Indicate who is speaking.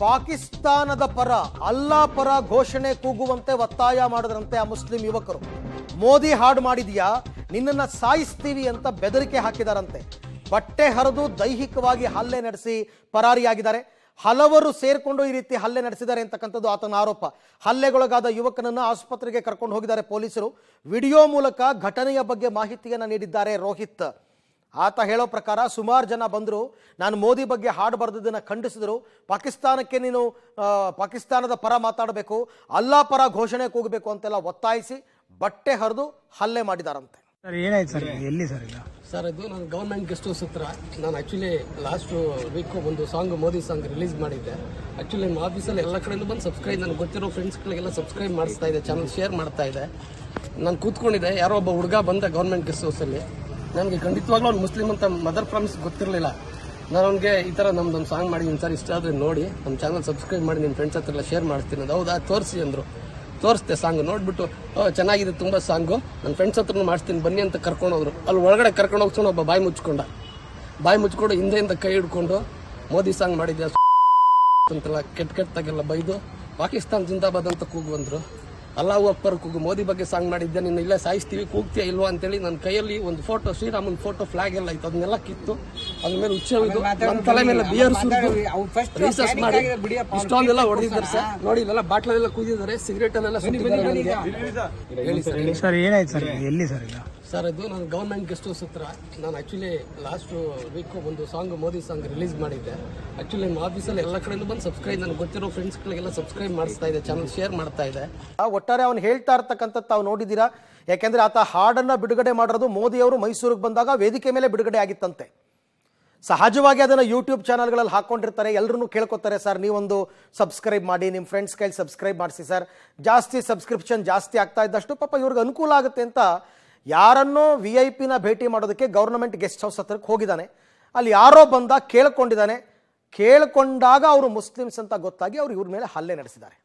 Speaker 1: ಪಾಕಿಸ್ತಾನದ ಪರ, ಅಲ್ಲಾ ಪರ ಘೋಷಣೆ ಕೂಗುವಂತೆ ಒತ್ತಾಯ ಮಾಡಿದ್ರಂತೆ ಆ ಮುಸ್ಲಿಂ ಯುವಕರು. ಮೋದಿ ಹಾಡು ಮಾಡಿದ್ಯಾ, ನಿನ್ನನ್ನ ಸಾಯಿಸ್ತೀವಿ ಅಂತ ಬೆದರಿಕೆ ಹಾಕಿದಾರಂತೆ. ಬಟ್ಟೆ ಹರಿದು ದೈಹಿಕವಾಗಿ ಹಲ್ಲೆ ನಡೆಸಿ ಪರಾರಿಯಾಗಿದ್ದಾರೆ. ಹಲವರು ಸೇರಿಕೊಂಡು ಈ ರೀತಿ ಹಲ್ಲೆ ನಡೆಸಿದ್ದಾರೆ ಅಂತಕ್ಕಂಥದ್ದು ಆತನ ಆರೋಪ. ಹಲ್ಲೆಗೊಳಗಾದ ಯುವಕನನ್ನು ಆಸ್ಪತ್ರೆಗೆ ಕರ್ಕೊಂಡು ಹೋಗಿದ್ದಾರೆ ಪೊಲೀಸರು. ವಿಡಿಯೋ ಮೂಲಕ ಘಟನೆಯ ಬಗ್ಗೆ ಮಾಹಿತಿಯನ್ನು ನೀಡಿದ್ದಾರೆ ರೋಹಿತ್. ಆತ ಹೇಳೋ ಪ್ರಕಾರ ಸುಮಾರು ಜನ ಬಂದರು. ನಾನು ಮೋದಿ ಬಗ್ಗೆ ಹಾಡು ಬರೆದದನ್ನು ಖಂಡಿಸಿದರು. ಪಾಕಿಸ್ತಾನಕ್ಕೆ ನೀನು ಪಾಕಿಸ್ತಾನದ ಪರ ಮಾತಾಡಬೇಕು. ಅಲ್ಲಾ ಪರ ಘೋಷಣೆ ಕೂಗಬೇಕು ಅಂತೆಲ್ಲ ಒತ್ತಾಯಿಸಿ ಬಟ್ಟೆ ಹರಿದು ಹಲ್ಲೆ ಮಾಡಿದಾರಂತೆ.
Speaker 2: ಸರ್ ಏನಾಯ್ತು ಸರ್? ಎಲ್ಲಿ ಸರ್ ಈಗ
Speaker 3: ಸರ್ ಅದು ನಾನು ಗೌರ್ಮೆಂಟ್ ಗೆಸ್ಟ್ ಹೌಸ್ ಹತ್ರ ನಾನು ಆ್ಯಕ್ಚುಲಿ ಲಾಸ್ಟ್ ವೀಕ್ ಒಂದು ಸಾಂಗ್ ಮೋದಿ ಸಾಂಗ್ ರಿಲೀಸ್ ಮಾಡಿದ್ದೆ. ಆ್ಯಕ್ಚುಲಿ ನಿಮ್ಮ ಆಫೀಸಲ್ಲಿ ಎಲ್ಲ ಕಡೆಯಿಂದ ಬಂದು ಸಬ್ಸ್ಕ್ರೈಬ್ ನನಗೆ ಗೊತ್ತಿರೋ ಫ್ರೆಂಡ್ಸ್ಗಳಿಗೆಲ್ಲ ಸಬ್ಸ್ಕ್ರೈಬ್ ಮಾಡಿಸ್ತಾ ಇದೆ ಚಾನಲ್ ಶೇರ್ ಮಾಡ್ತಾ ಇದೆ. ನಾನು ಕೂತ್ಕೊಂಡಿದ್ದೆ ಯಾರೋ ಒಬ್ಬ ಹುಡುಗ ಬಂದ ಗೌರ್ಮೆಂಟ್ ಗೆಸ್ಟ್ ಹೌಸಲ್ಲಿ ನನಗೆ ಖಂಡಿತವಾಗ್ಲೂ ಅವ್ನು ಮುಸ್ಲಿಂ ಅಂತ ಮದರ್ ಪ್ರಾಮಿಸ್ ಗೊತ್ತಿರಲಿಲ್ಲ. ನಾನು ಅವ್ನಿಗೆ ಈ ಥರ ನಮ್ದೊಂದು ಸಾಂಗ್ ಮಾಡಿದ್ದೀನಿ ಸರ್ ಇಷ್ಟ ಆದರೆ ನೋಡಿ ನಮ್ಮ ಚಾನಲ್ ಸಬ್ಸ್ಕ್ರೈಬ್ ಮಾಡಿ ನಿಮ್ಮ ಫ್ರೆಂಡ್ಸ್ ಹತ್ರ ಎಲ್ಲ ಶೇರ್ ಮಾಡ್ತೀನಿ ಅದು ಹೌದಾ? ತೋರಿಸಿ ಅಂದರು. ತೋರಿಸ್ದೆ ಸಾಂಗ್ ನೋಡ್ಬಿಟ್ಟು ಚೆನ್ನಾಗಿದೆ ತುಂಬ ಸಾಂಗು ನನ್ನ ಫ್ರೆಂಡ್ಸ್ ಹತ್ರನೂ ಮಾಡಿಸ್ತೀನಿ, ಬನ್ನಿ ಅಂತ ಕರ್ಕೊಂಡು ಹೋದ್ರು. ಅಲ್ಲಿ ಒಳಗಡೆ ಕರ್ಕೊಂಡು ಹೋಗ್ಸೋಣ ಒಬ್ಬ ಬಾಯಿ ಮುಚ್ಕೊಂಡ. ಬಾಯಿ ಮುಚ್ಕೊಂಡು ಹಿಂದೆಯಿಂದ ಕೈ ಹಿಡ್ಕೊಂಡು, ಮೋದಿ ಸಾಂಗ್ ಮಾಡಿದ್ದೆ ಅಂತೆಲ್ಲ ಕೆಟ್ಟ ಕೆಟ್ಟದಾಗೆಲ್ಲ ಬೈದು, ಪಾಕಿಸ್ತಾನ ಜಿಂದಾಬಾದ್ ಅಂತ ಕೂಗು ಬಂದ್ರು ಅಲ್ಲಾಹು ಅಕ್ಬರ್ ಕೂಗು ಮೋದಿ ಬಗ್ಗೆ ಸಾಂಗ್ ಮಾಡಿದ್ದೆ ನಿನ್ನ ಇಲ್ಲೇ ಸಾಯಿಸ್ತೀವಿ ಕೂಗ್ತೀಯ ಇಲ್ವಾ ಅಂತೇಳಿ ನನ್ನ ಕೈಯಲ್ಲಿ ಒಂದು ಫೋಟೋ ಶ್ರೀರಾಮನ್ ಫೋಟೋ ಫ್ಲಾಗ್ ಎಲ್ಲ ಇತ್ತು ಅದನ್ನೆಲ್ಲ ಕಿತ್ತು ಅದ್ರ ಮೇಲೆ ಉಚ್ಚವಿದ್ದು ನನ್ನ ತಲೆ ಮೇಲೆ ಬಿಯರ್ ಸುರಿದು ರೀಸರ್ಚ್ ಮಾಡಿ ಇಷ್ಟೊಂದೆಲ್ಲ ಹೊಡೆದಿದ್ದಾರೆ ಸರ್. ನೋಡಿ ಇಲ್ಲೆಲ್ಲ ಬಾಟ್ಲಲ್ಲೆಲ್ಲ ಕೂದಿದ್ದಾರೆ ಸಿಗರೇಟ್ ಎಲ್ಲ ಸುತ್ತಿದ್ದಾರೆ ನನಗೆ. ಹೇಳಿ ಸರ್
Speaker 2: ಸರ್ ಏನಾಯ್ತು ಸರ್? ಎಲ್ಲಿ ಸರ್ ಈಗ?
Speaker 3: ಸರ್ ಅದು ನಾನು ಗೌರ್ಮೆಂಟ್ ಗೆಸ್ಟ್ ಹೌಸ್ ಹತ್ರ ನಾನು ಆ್ಯಕ್ಚುಲಿ ಲಾಸ್ಟ್ ವೀಕ್ ಒಂದು ಸಾಂಗ್ ಮೋದಿ ಸಾಂಗ್ ರಿಲೀಸ್ ಮಾಡಿದ್ದೆ. ಆ್ಯಕ್ಚುಲಿ ನಮ್ಮ ಆಫೀಸಲ್ಲಿ ಎಲ್ಲ ಕಡೆಯಿಂದ ಬಂದು ಸಬ್ಸ್ಕ್ರೈಬ್ ನನಗೆ ಗೊತ್ತಿರೋ ಫ್ರೆಂಡ್ಸ್ಗಳಿಗೆಲ್ಲ ಸಬ್ಸ್ಕ್ರೈಬ್ ಮಾಡಿಸ್ತಾ ಇದೆ ಚಾನಲ್ ಶೇರ್ ಮಾಡ್ತಾ ಇದೆ.
Speaker 1: ಆ ಒಟ್ಟಾರೆ ಅವನು ಹೇಳ್ತಾ ಇರ್ತಕ್ಕಂಥದ್ದು ತಾವು ನೋಡಿದ್ದೀರಾ? ಯಾಕೆಂದ್ರೆ ಆತ ಹಾಡನ್ನು ಬಿಡುಗಡೆ ಮಾಡಿರೋದು ಮೋದಿಯವರು ಮೈಸೂರಿಗೆ ಬಂದಾಗ ವೇದಿಕೆ ಮೇಲೆ ಬಿಡುಗಡೆ ಆಗಿತ್ತಂತೆ. ಸಹಜವಾಗಿ ಅದನ್ನು ಯೂಟ್ಯೂಬ್ ಚಾನಲ್ಗಳಲ್ಲಿ ಹಾಕೊಂಡಿರ್ತಾರೆ ಎಲ್ಲರೂ ಕೇಳ್ಕೊತಾರೆ ಸರ್ ನೀವೊಂದು ಸಬ್ಸ್ಕ್ರೈಬ್ ಮಾಡಿ ನಿಮ್ಮ ಫ್ರೆಂಡ್ಸ್ ಕೈಲಿ ಸಬ್ಸ್ಕ್ರೈಬ್ ಮಾಡಿಸಿ ಸರ್ ಜಾಸ್ತಿ ಸಬ್ಸ್ಕ್ರಿಪ್ಷನ್ ಜಾಸ್ತಿ ಆಗ್ತಾ ಇದ್ದಷ್ಟು ಪಾಪ ಇವ್ರಿಗೆ ಅನುಕೂಲ ಆಗುತ್ತೆ ಅಂತ ಯಾರನ್ನೋ ವಿ ಐ ಪಿನ ಭೇಟಿ ಮಾಡೋದಕ್ಕೆ ಗೌರ್ನಮೆಂಟ್ ಗೆಸ್ಟ್ ಹೌಸ್ ಹತ್ರಕ್ಕೆ ಹೋಗಿದ್ದಾನೆ. ಅಲ್ಲಿ ಯಾರೋ ಬಂದ ಕೇಳ್ಕೊಂಡಿದ್ದಾನೆ. ಕೇಳ್ಕೊಂಡಾಗ ಅವರು ಮುಸ್ಲಿಮ್ಸ್ ಅಂತ ಗೊತ್ತಾಗಿ ಅವರು ಇವ್ರ ಮೇಲೆ ಹಲ್ಲೆ ನಡೆಸಿದ್ದಾರೆ.